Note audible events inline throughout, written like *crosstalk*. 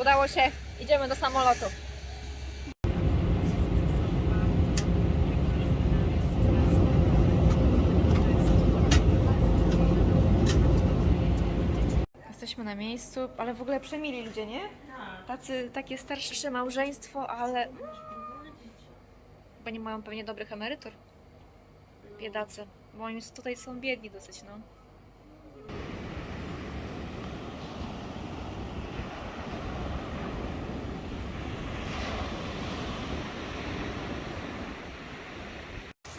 Udało się, idziemy do samolotu. Jesteśmy na miejscu, ale w ogóle przemili ludzie, nie? Tacy, takie starsze małżeństwo, ale... Bo nie mają pewnie dobrych emerytur. Biedacy. Bo oni tutaj są biedni dosyć, no.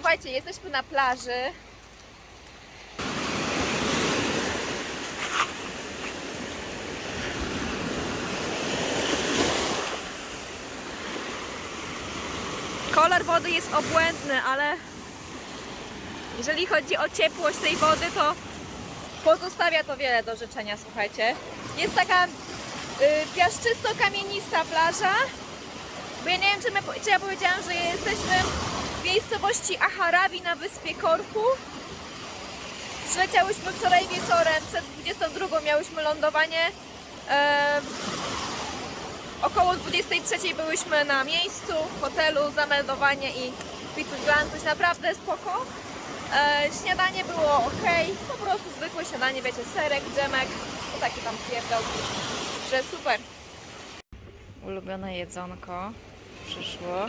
Słuchajcie, jesteśmy na plaży. Kolor wody jest obłędny, ale jeżeli chodzi o ciepłość tej wody, to pozostawia to wiele do życzenia, słuchajcie. Jest taka y, piaszczysto-kamienista plaża. Bo ja nie wiem, czy, my, czy ja powiedziałam, że jesteśmy miejscowości Aharabi na wyspie Korfu. Przyleciałyśmy wczoraj wieczorem, przed 22 miałyśmy lądowanie. Około 23 byłyśmy na miejscu, w hotelu, zameldowanie i pizza coś naprawdę spoko. E, śniadanie było ok, po prostu zwykłe śniadanie, wiecie, serek, dżemek, to takie tam pierdolki, że super. Ulubione jedzonko przyszło.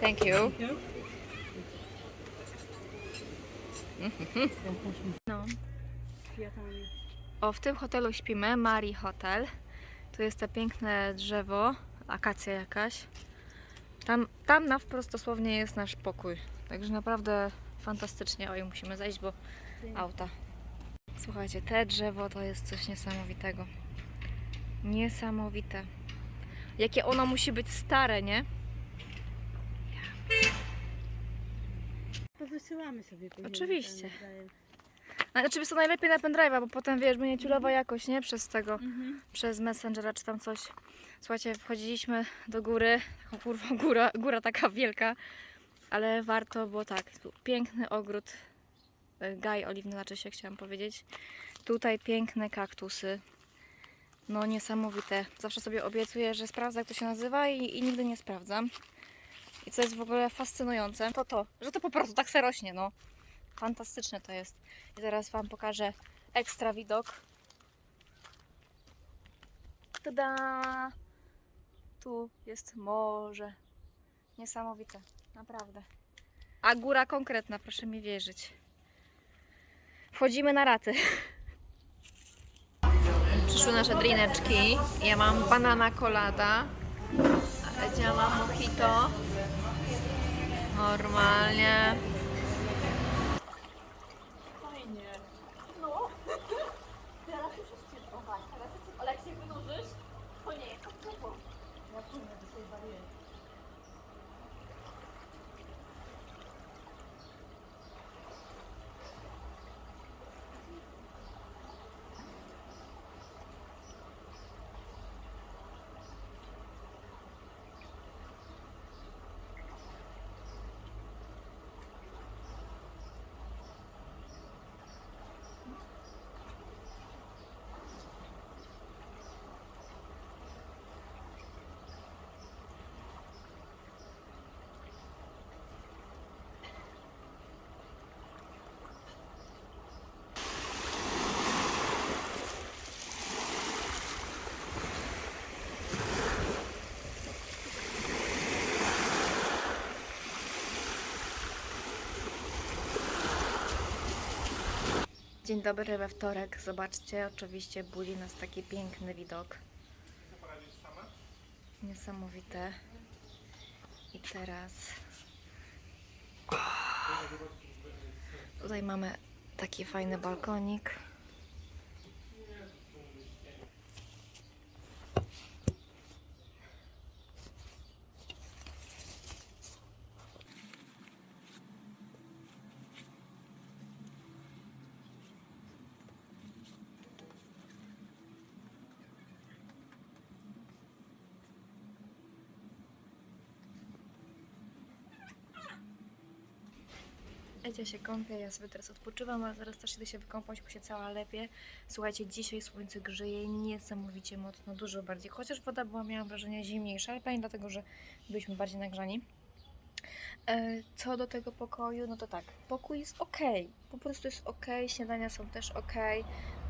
Thank you. No. O, w tym hotelu śpimy, Mari Hotel. Tu jest to piękne drzewo, akacja jakaś. Tam, tam na wprost dosłownie jest nasz pokój. Także naprawdę fantastycznie. Oj, musimy zejść, bo auta. Słuchajcie, te drzewo to jest coś niesamowitego. Niesamowite. Jakie ono musi być stare, nie? Wysyłamy sobie później. Oczywiście. na daję. No, oczywiście najlepiej na pendrive'a, bo potem wiesz, będzie ciulowa jakość, nie? Przez tego, Mhm. przez Messengera czy tam coś. Słuchajcie, wchodziliśmy do góry, taką kurwa góra, góra taka wielka, ale warto, bo tak, tu piękny ogród, e, gaj oliwny znaczy się, chciałam powiedzieć. Tutaj piękne kaktusy, no niesamowite. Zawsze sobie obiecuję, że sprawdzę jak to się nazywa i, i nigdy nie sprawdzam. I co jest w ogóle fascynujące, to to, że to po prostu tak se rośnie, no. Fantastyczne to jest. I teraz Wam pokażę ekstra widok. Tada! Tu jest morze. Niesamowite, naprawdę. A góra konkretna, proszę mi wierzyć. Wchodzimy na raty. Przyszły nasze drineczki. Ja mam banana colada. A Edzia ma mojito. Normalnie. Dzień dobry we wtorek. Zobaczcie, oczywiście budzi nas taki piękny widok. Niesamowite. I teraz. Tutaj mamy taki fajny balkonik. Ja się kąpię, ja sobie teraz odpoczywam, ale zaraz też idę się wykąpać, bo się cała lepiej. Słuchajcie, dzisiaj słońce grzeje niesamowicie mocno, dużo bardziej. Chociaż woda była, miałam wrażenie, zimniejsza, ale pewnie dlatego, że byliśmy bardziej nagrzani. E, Co do tego pokoju, no to tak, pokój jest ok, po prostu jest ok, śniadania są też ok.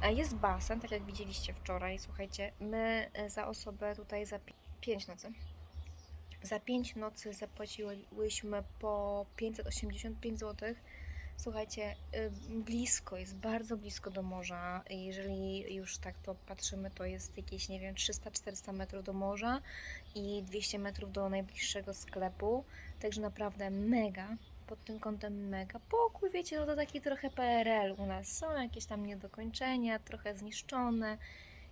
E, Jest basen, tak jak widzieliście wczoraj. Słuchajcie, my e, za osobę tutaj za 5 nocy. Za 5 nocy zapłaciłyśmy po 585 zł. Słuchajcie, y, blisko, jest bardzo blisko do morza. Jeżeli już tak to patrzymy, to jest jakieś, nie wiem, 300-400 metrów do morza i 200 metrów do najbliższego sklepu. Także naprawdę mega, pod tym kątem mega. Pokój, wiecie, no to taki trochę PRL u nas. Są jakieś tam niedokończenia, trochę zniszczone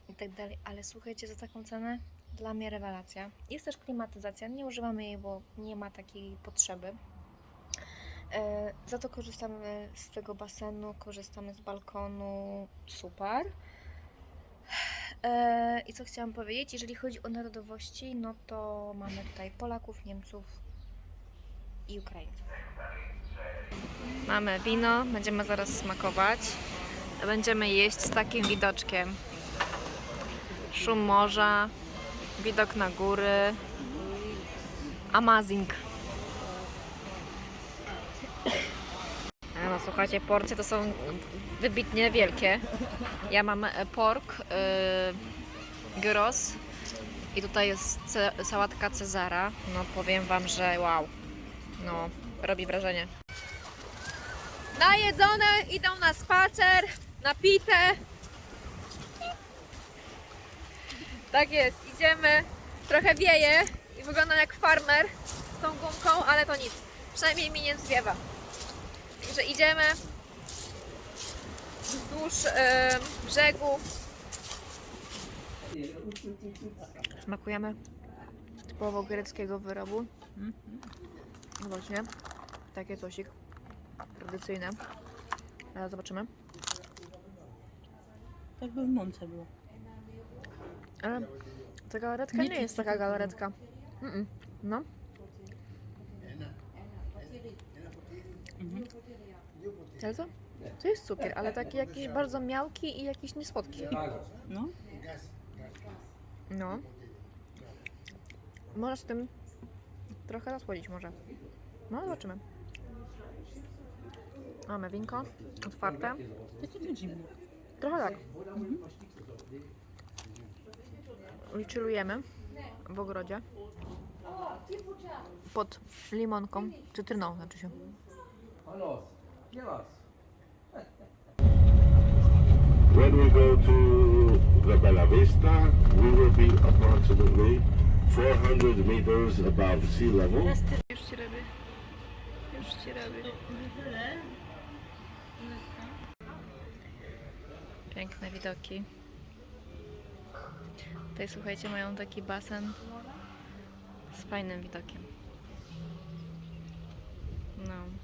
i tak dalej, ale słuchajcie, za taką cenę dla mnie rewelacja. Jest też klimatyzacja, nie używamy jej, bo nie ma takiej potrzeby. E, Za to korzystamy z tego basenu, korzystamy z balkonu, super. E, I co chciałam powiedzieć, jeżeli chodzi o narodowości, no to mamy tutaj Polaków, Niemców i Ukraińców. Mamy wino, będziemy zaraz smakować. Będziemy jeść z takim widoczkiem. Szum morza, widok na góry. Amazing. E, No słuchajcie, porcje to są wybitnie wielkie. Ja mam e, pork, yy, gyros i tutaj jest ce- sałatka Cezara. No powiem Wam, że wow. No, robi wrażenie. Najedzone, idą na spacer, napite. Tak jest, idziemy. Trochę wieje i wyglądam jak farmer z tą gumką, ale to nic. Przynajmniej mi nie zwiewa. Także idziemy wzdłuż e, brzegu. Smakujemy typowo greckiego wyrobu. No właśnie, takie cosik. Tradycyjne. Ale zobaczymy. Tak by w mące było. Ale ta galaretka Nie nie, jest taka galaretka. No. Ale co? To jest cukier, ale taki jakiś bardzo miałki i jakiś niesłodki. No, No. Możesz tym trochę zasłodzić może. No, zobaczymy. Mamy winko otwarte. to dziwne. Trochę tak. I chillujemy w ogrodzie. Pod limonką, cytryną znaczy się. Nie was. When we go to the Bella Vista, we will be approximately 400 meters above sea level. Już ci robię. Już ci robię. Piękne widoki. Tutaj słuchajcie, mają taki basen z fajnym widokiem. No.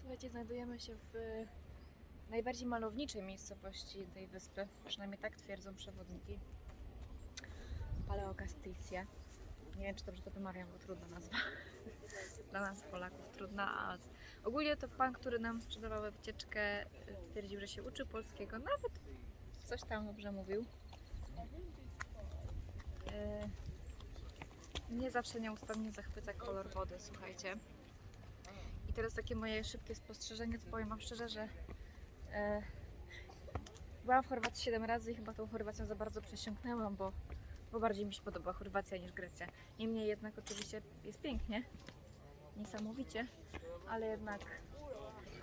Słuchajcie, znajdujemy się w najbardziej malowniczej miejscowości tej wyspy, przynajmniej tak twierdzą przewodniki. Paleo. Nie wiem, czy dobrze to wymawiam, bo trudna nazwa. *laughs* Dla nas Polaków trudna, a ogólnie to pan, który nam sprzedawał wycieczkę, twierdził, że się uczy polskiego. Nawet coś tam dobrze mówił. Yy, Nie zawsze nieustannie zachwyca kolor wody, słuchajcie. I teraz takie moje szybkie spostrzeżenie, to powiem Wam szczerze, że e, byłam w Chorwacji 7 razy i chyba tą Chorwacją za bardzo przesiąknęłam, bo, bo bardziej mi się podoba Chorwacja niż Grecja. Niemniej jednak oczywiście jest pięknie, niesamowicie, ale jednak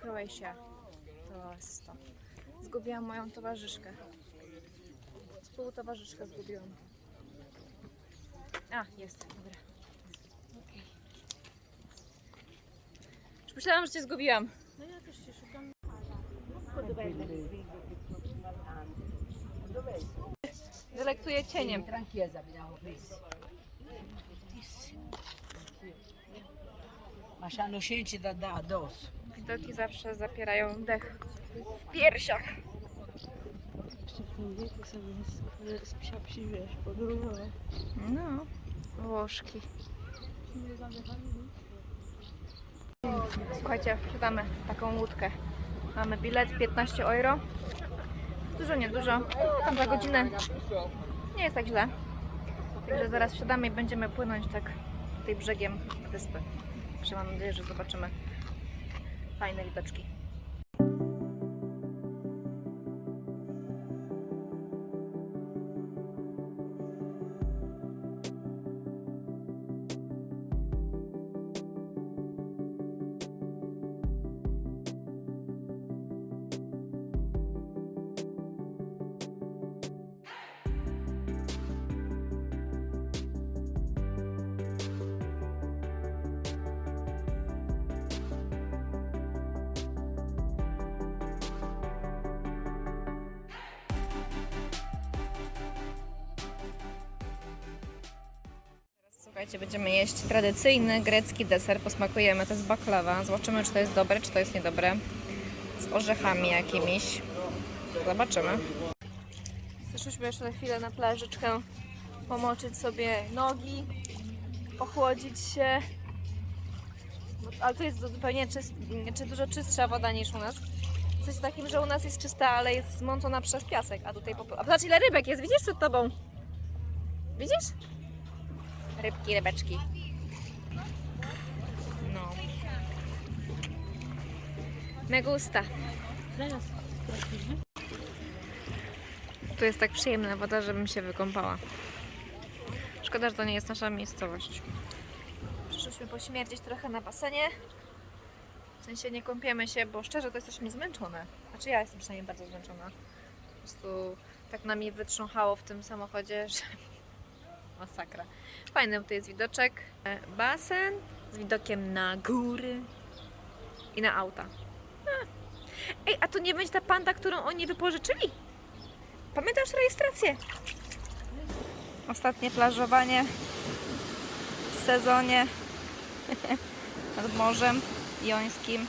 Kroacja to jest to. Zgubiłam moją towarzyszkę. Współtowarzyszkę zgubiłam. A, jest, dobra. Okej. Już myślałam, że Cię zgubiłam. No ja też się szukam. Delektuję cieniem. Tranqueza, abbiamo preso. Ma c'hanno scelti da, da addosso. Widoki zawsze zapierają dech w piersiach. Jeszcze w tym wieku sobie z, psia psi, wiesz, podróżować. No, Włoszki. Słuchajcie, sprzedamy taką łódkę. Mamy bilet 15 euro. Dużo, nie dużo. No, tam za godzinę. Nie jest tak źle. Także zaraz wsiadamy i będziemy płynąć tak tutaj brzegiem wyspy. Także mam nadzieję, że zobaczymy fajne widoczki. Słuchajcie, będziemy jeść tradycyjny grecki deser. Posmakujemy. To jest baklawa. Zobaczymy, czy to jest dobre, czy to jest niedobre. Z orzechami jakimiś. Zobaczymy. Zeszłyśmy jeszcze na chwilę na plażyczkę. Pomoczyć sobie nogi. Ochłodzić się. Ale tu jest zupełnie czy dużo czystsza woda niż u nas. W sensie takim, że u nas jest czysta, ale jest zmącona przez piasek, a tutaj po... A zobacz ile rybek jest, widzisz przed tobą? Widzisz? Rybki, rybeczki. No. Me gusta. Tu jest tak przyjemna woda, żebym się wykąpała. Szkoda, że to nie jest nasza miejscowość. Przyszliśmy pośmierdzieć trochę na basenie. W sensie nie kąpiemy się, bo szczerze to jesteśmy zmęczone. Znaczy ja jestem przynajmniej bardzo zmęczona. Po prostu tak na mnie wytrząchało w tym samochodzie, że *laughs* masakra. Fajny tutaj jest widoczek. E, Basen z widokiem na góry i na auta. Ej, a to nie będzie ta panda, którą oni wypożyczyli? Pamiętasz rejestrację? Ostatnie plażowanie w sezonie *laughs* nad Morzem Jońskim.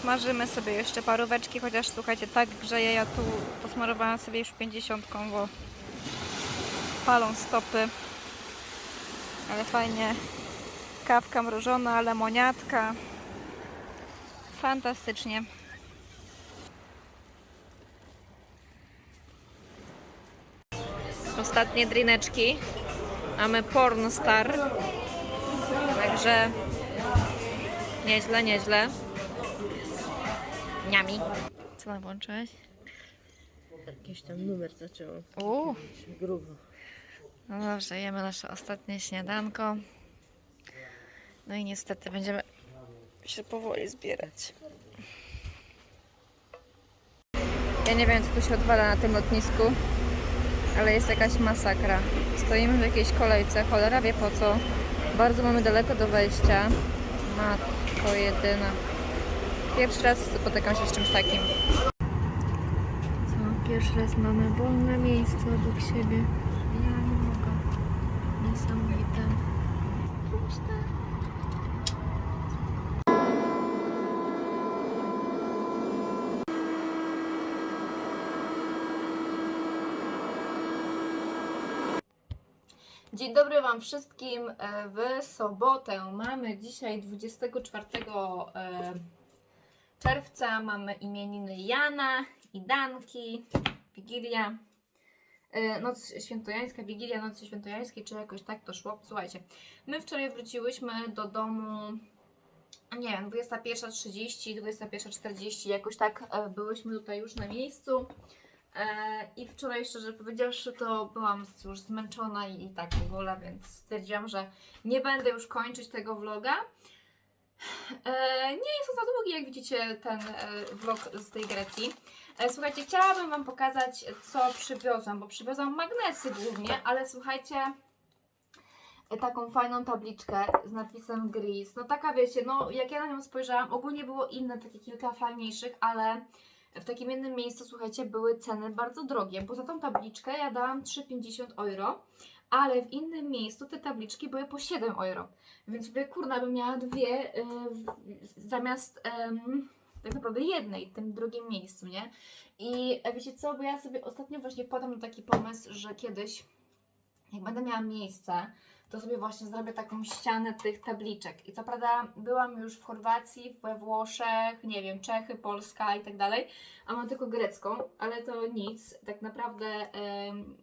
Smażymy sobie jeszcze paróweczki, chociaż słuchajcie, tak grzeje, ja tu posmarowałam sobie już 50, bo palą stopy. Ale fajnie. Kawka mrożona, lemoniatka. Fantastycznie. Ostatnie drineczki. Mamy Pornstar. Także nieźle, nieźle. Niami. Co nam włączyłeś? Jakiś tam numer zaczęło. Uuu. Grubo. No dobrze, jemy nasze ostatnie śniadanko. No i niestety będziemy się powoli zbierać. Ja nie wiem, co tu się odwala na tym lotnisku, ale jest jakaś masakra. Stoimy w jakiejś kolejce, cholera wie po co. Bardzo mamy daleko do wejścia. Matko jedyna. Pierwszy raz spotykam się z czymś takim. Co? Pierwszy raz mamy wolne miejsce obok siebie. Niesamowite. Puste. Dzień dobry Wam wszystkim. E, W sobotę mamy dzisiaj 24 e, czerwca. Mamy imieniny Jana i Danki. Wigilia. E, Noc świętojańska, Wigilia Nocy Świętojańskiej, czy jakoś tak to szło. Słuchajcie, my wczoraj wróciłyśmy do domu, nie wiem, 21.30, 21.40, jakoś tak e, byłyśmy tutaj już na miejscu. E, I wczoraj, szczerze powiedziawszy, to byłam już zmęczona i, tak w ogóle, więc stwierdziłam, że nie będę już kończyć tego vloga. Nie jest on za długi, jak widzicie, ten vlog z tej Grecji. E, słuchajcie, chciałabym Wam pokazać, co przywiozłam, bo przywiozłam magnesy głównie, ale słuchajcie, e, taką fajną tabliczkę z napisem Gris. No taka wiecie, no jak ja na nią spojrzałam, ogólnie było inne, takie kilka fajniejszych, ale w takim jednym miejscu, słuchajcie, były ceny bardzo drogie, bo za tą tabliczkę ja dałam 3,50 euro, ale w innym miejscu te tabliczki były po 7 euro. Więc wy kurna bym miała dwie y, w- zamiast em, tak naprawdę jednej tym drugim miejscu, nie? I e, wiecie co, bo ja sobie ostatnio właśnie podam taki pomysł, że kiedyś, jak będę miała miejsce, to sobie właśnie zrobię taką ścianę tych tabliczek. I co prawda byłam już w Chorwacji, we Włoszech, nie wiem, Czechy, Polska i tak dalej, a mam tylko grecką, ale to nic. Tak naprawdę em,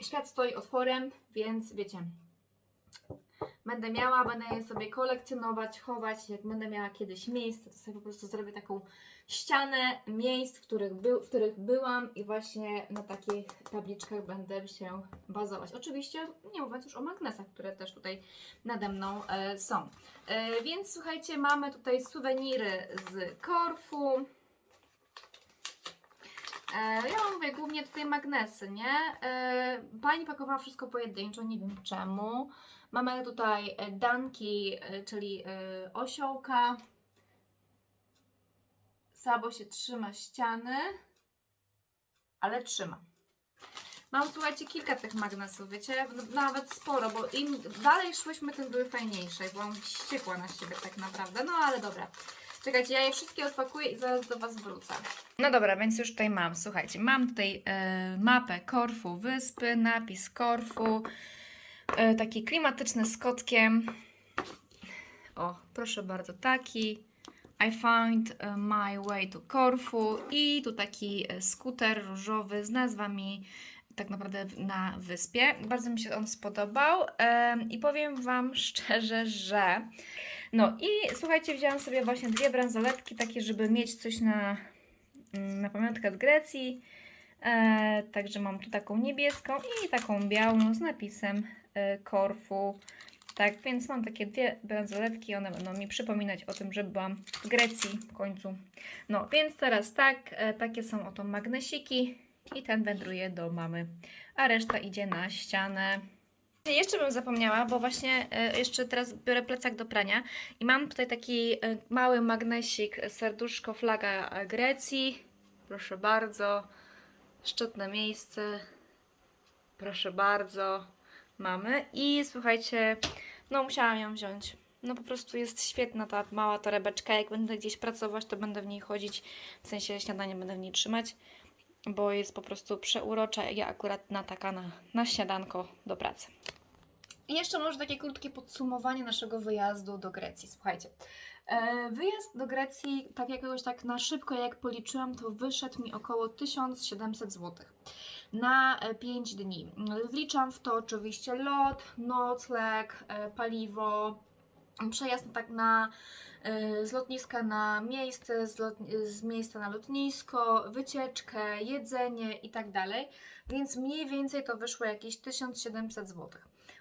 świat stoi otworem, więc wiecie, będę miała, będę je sobie kolekcjonować, chować. Jak będę miała kiedyś miejsce, to sobie po prostu zrobię taką ścianę miejsc, w których, w których byłam i właśnie na takich tabliczkach będę się bazować. Oczywiście nie mówiąc już o magnesach, które też tutaj nade mną e, są. E, więc słuchajcie, mamy tutaj suweniry z Korfu. E, ja mówię głównie tutaj magnesy, nie? E, pani pakowała wszystko pojedynczo, nie wiem czemu. Mamy tutaj e, danki, czyli osiołka. Sabo się trzyma ściany, ale trzyma. Mam, słuchajcie, kilka tych magnesów, wiecie, nawet sporo, bo im dalej szłyśmy, tym były fajniejsze. Byłam wściekła na siebie tak naprawdę, no ale dobra. Czekajcie, ja je wszystkie odpakuję i zaraz do Was wrócę. No dobra, więc już tutaj mam, słuchajcie, mam tutaj e, mapę Korfu, wyspy, napis Korfu, e, taki klimatyczny z kotkiem. O, proszę bardzo, taki. I found e, my way to Korfu i tu taki e, skuter różowy z nazwami tak naprawdę na wyspie. Bardzo mi się on spodobał em, i powiem Wam szczerze, że no i słuchajcie, wzięłam sobie właśnie dwie bransoletki takie, żeby mieć coś na, mm, na pamiątkę z Grecji. E, także mam tu taką niebieską i taką białą z napisem e, Korfu. Tak, więc mam takie dwie bransoletki, one będą mi przypominać o tym, że byłam w Grecji w końcu. No, więc teraz tak, e, takie są oto magnesiki i ten wędruje do mamy, a reszta idzie na ścianę. Jeszcze bym zapomniała, bo właśnie e, jeszcze teraz biorę plecak do prania i mam tutaj taki e, mały magnesik, serduszko, flaga e, Grecji. Proszę bardzo, szczytne miejsce. Proszę bardzo, mamy. I słuchajcie, no musiałam ją wziąć. No po prostu jest świetna ta mała torebeczka. Jak będę gdzieś pracować, to będę w niej chodzić. W sensie śniadanie będę w niej trzymać, bo jest po prostu przeurocza. Ja akurat na taka na, na śniadanko do pracy. I jeszcze może takie krótkie podsumowanie naszego wyjazdu do Grecji. Słuchajcie, e, wyjazd do Grecji, tak jakoś tak na szybko jak policzyłam, to wyszedł mi około 1700 zł na 5 dni. Wliczam w to oczywiście lot, nocleg, e, paliwo, przejazd tak na e, z lotniska na miejsce, z, lot, z miejsca na lotnisko, wycieczkę, jedzenie i tak dalej. Więc mniej więcej to wyszło jakieś 1700 zł.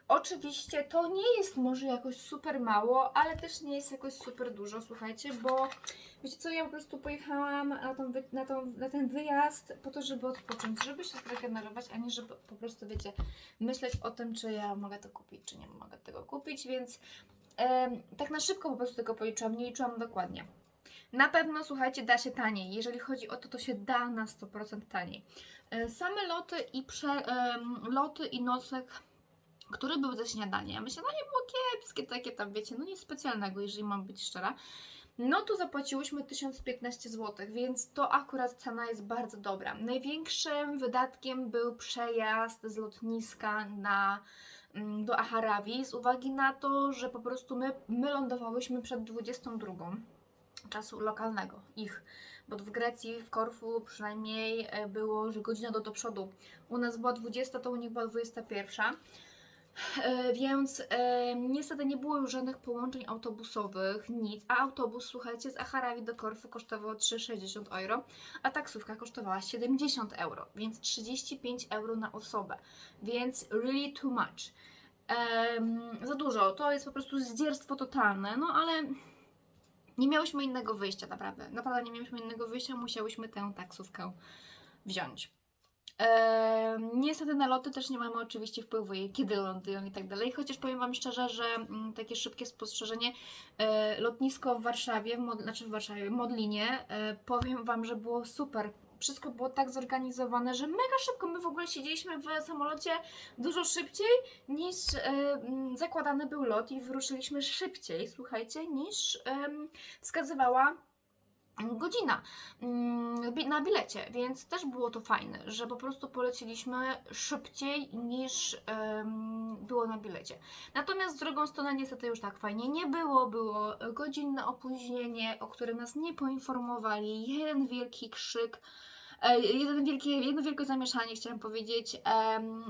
Oczywiście to nie jest może jakoś super mało, ale też nie jest jakoś super dużo, słuchajcie, bo wiecie co, ja po prostu pojechałam na, tą, na, tą, na ten wyjazd po to, żeby odpocząć, żeby się zregenerować, a nie żeby po prostu, wiecie, myśleć o tym, czy ja mogę to kupić, czy nie mogę tego kupić, więc tak na szybko po prostu tego policzyłam, nie liczyłam dokładnie. Na pewno, słuchajcie, da się taniej. Jeżeli chodzi o to, to się da na 100% taniej. E, Same loty i, prze, loty i nocleg który był ze śniadaniem. Śniadanie było kiepskie, takie tam, wiecie, no nic specjalnego, jeżeli mam być szczera. No tu zapłaciłyśmy 1015 zł, więc to akurat cena jest bardzo dobra. Największym wydatkiem był przejazd z lotniska na, mm, do Aharawi, z uwagi na to, że po prostu my, my lądowałyśmy przed 22 czasu lokalnego, ich. Bo w Grecji, w Korfu przynajmniej e, było, że godzina do, do przodu. U nas była 20, to u nich była 21. E, Więc e, niestety nie było już żadnych połączeń autobusowych, nic. A autobus, słuchajcie, z Acharawi do Korfu kosztował 3,60 euro, a taksówka kosztowała 70 euro, więc 35 euro na osobę. Więc really too much. Em, za dużo, to jest po prostu zdzierstwo totalne, no ale nie miałyśmy innego wyjścia, naprawdę. Naprawdę nie miałyśmy innego wyjścia, musiałyśmy tę taksówkę wziąć. Niestety na loty też nie mamy oczywiście wpływu, kiedy lądują i tak dalej, chociaż powiem Wam szczerze, że mm, takie szybkie spostrzeżenie, e, lotnisko w Warszawie, w Mod, znaczy w Warszawie, Modlinie, e, powiem Wam, że było super. Wszystko było tak zorganizowane, że mega szybko my w ogóle siedzieliśmy w samolocie dużo szybciej niż e, zakładany był lot i wyruszyliśmy szybciej, słuchajcie, niż em, wskazywała godzina mm, na bilecie, więc też było to fajne, że po prostu poleciliśmy szybciej niż było na bilecie. Natomiast z drugą stronę niestety już tak fajnie nie było, było godzinne opóźnienie, o którym nas nie poinformowali, jeden wielki krzyk, e, jeden wielkie, jedno wielkie zamieszanie chciałam powiedzieć.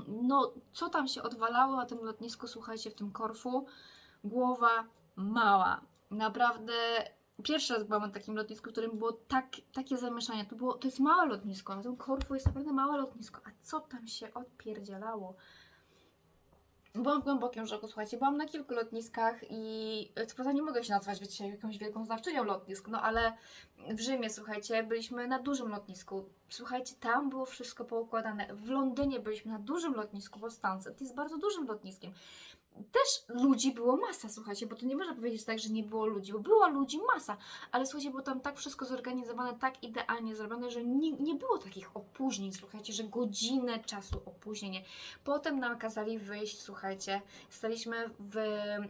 No, co tam się odwalało na tym lotnisku, słuchajcie, w tym Korfu? Głowa mała. Naprawdę pierwszy raz byłam na takim lotnisku, w którym było tak, takie zamieszanie. To, było, to jest małe lotnisko, na tym Korfu jest naprawdę małe lotnisko. A co tam się odpierdzielało? Byłam w głębokim szoku, słuchajcie, byłam na kilku lotniskach i co prawda nie mogę się nazwać, wiecie, jakąś wielką znawczynią lotnisk, no ale w Rzymie, słuchajcie, byliśmy na dużym lotnisku. Słuchajcie, tam było wszystko poukładane. W Londynie byliśmy na dużym lotnisku, bo Stansted jest bardzo dużym lotniskiem. Też ludzi było masa, słuchajcie, bo to nie można powiedzieć tak, że nie było ludzi, bo było ludzi masa, ale słuchajcie, było tam tak wszystko zorganizowane, tak idealnie zrobione, że nie, nie było takich opóźnień, słuchajcie, że godzinę czasu opóźnienie. Potem nam kazali wyjść, słuchajcie, staliśmy w,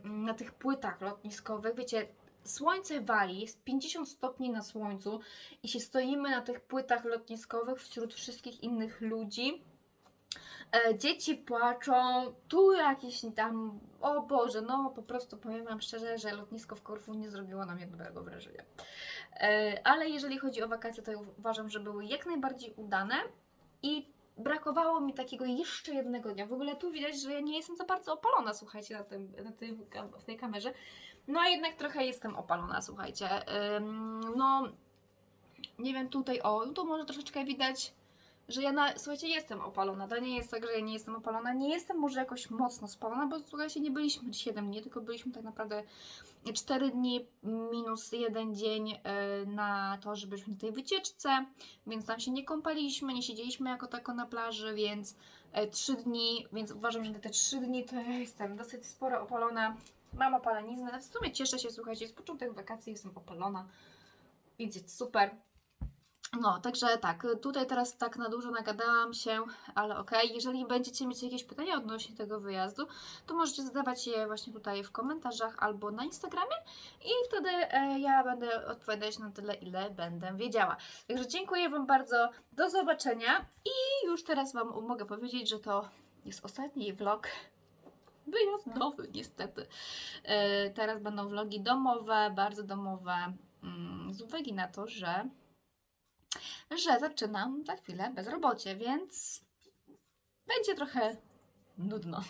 na tych płytach lotniskowych, wiecie, słońce wali, jest 50 stopni na słońcu i się stoimy na tych płytach lotniskowych wśród wszystkich innych ludzi. E, dzieci płaczą, tu jakiś tam, o Boże, no po prostu powiem Wam szczerze, że lotnisko w Korfu nie zrobiło na mnie dobrego wrażenia. E, ale jeżeli chodzi o wakacje, to uważam, że były jak najbardziej udane i brakowało mi takiego jeszcze jednego dnia. W ogóle tu widać, że ja nie jestem za bardzo opalona, słuchajcie, na, tym, na w tej kamerze. No a jednak trochę jestem opalona, słuchajcie. No, nie wiem, tutaj, o, tu może troszeczkę widać, że ja, na, słuchajcie, jestem opalona. To nie jest tak, że ja nie jestem opalona. Nie jestem może jakoś mocno spalona, bo słuchajcie, nie byliśmy 7 dni, tylko byliśmy tak naprawdę 4 dni minus jeden dzień y, na to, że byliśmy na tej wycieczce, więc tam się nie kąpaliśmy, nie siedzieliśmy jako tako na plaży, więc 3 dni, więc uważam, że na te 3 dni to ja jestem dosyć sporo opalona. Mam opaleniznę. W sumie cieszę się, słuchajcie, z początek wakacji jestem opalona, więc jest super. No, także tak, tutaj teraz tak na dużo nagadałam się, ale okej. Jeżeli będziecie mieć jakieś pytania odnośnie tego wyjazdu, to możecie zadawać je właśnie tutaj w komentarzach albo na Instagramie i wtedy e, ja będę odpowiadać na tyle, ile będę wiedziała. Także dziękuję Wam bardzo, do zobaczenia i już teraz Wam mogę powiedzieć, że to jest ostatni vlog wyjazdowy niestety. E, teraz będą vlogi domowe, bardzo domowe, mm, z uwagi na to, że że zaczynam za chwilę bezrobocie, więc będzie trochę nudno.